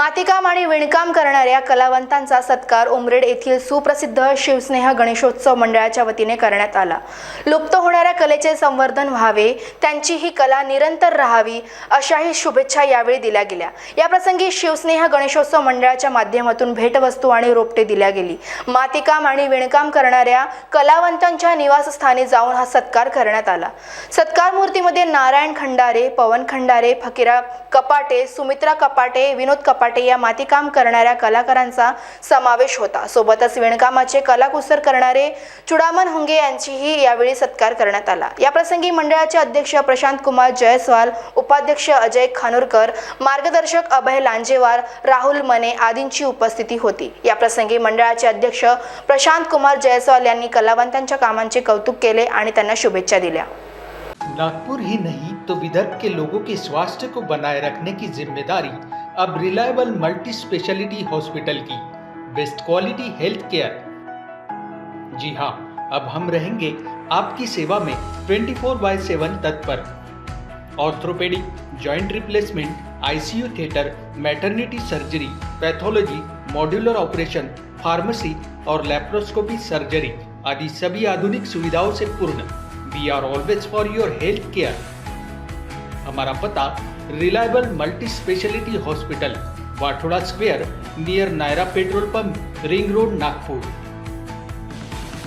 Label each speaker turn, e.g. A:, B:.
A: मातीकाम आणि विणकाम करणाऱ्या कलावंतांचा सत्कार उमरेड येथील सुप्रसिद्ध शिवस्नेह गणेशोत्सव मंडळाच्या वतीने करण्यात आला. लुप्त होणाऱ्या कलेचे संवर्धन व्हावे त्यांची ही कला निरंतर राहावी अशाही शुभेच्छा यावेळी दिल्या गेल्या. याप्रसंगी शिवस्नेह गणेशोत्सव मंडळाच्या माध्यमातून भेटवस्तू आणि रोपटे दिल्या गेली. मातीकाम आणि विणकाम करणाऱ्या कलावंतांच्या निवासस्थानी जाऊन हा सत्कार करण्यात आला. सत्कार मूर्तीमध्ये नारायण खंडारे पवन खंडारे फकीरा कपाटे सुमित्रा कपाटे विनोद कपाटे या मातीकाम करणाऱ्या कलाकारांचा समावेश होता. सोबतच विणकामाचे कलाकुसर करणारे चुडामन हुंगे यांचीही यावेळी सत्कार करण्यात आला. याप्रसंगी मंडळाचे अध्यक्ष प्रशांत कुमार जयस्वाल उपाध्यक्ष अजय खानोरकर मार्गदर्शक अभय लांजेवार राहुल मने आदींची उपस्थिती होती. याप्रसंगी मंडळाचे अध्यक्ष प्रशांत कुमार जयस्वाल यांनी कलावंतांच्या कामांचे कौतुक केले आणि त्यांना शुभेच्छा दिल्या.
B: नागपुर ही नहीं तो विदर्भ के लोगों के स्वास्थ्य को बनाए रखने की जिम्मेदारी अब रिलायबल मल्टी स्पेशलिटी हॉस्पिटल की बेस्ट क्वालिटी हेल्थ केयर। जी हाँ अब हम रहेंगे आपकी सेवा में 24 फोर बाय सेवन तत्पर orthopaedic, joint replacement, ICU theatre, maternity surgery, pathology, modular operation, pharmacy और लेप्रोस्कोपी सर्जरी आदि सभी आधुनिक सुविधाओं से पूर्ण। We are always for your health care અમારા પતા reliable multi speciality hospital, Wathoda square, near Nayara petrol pump, ring road, Nagpur.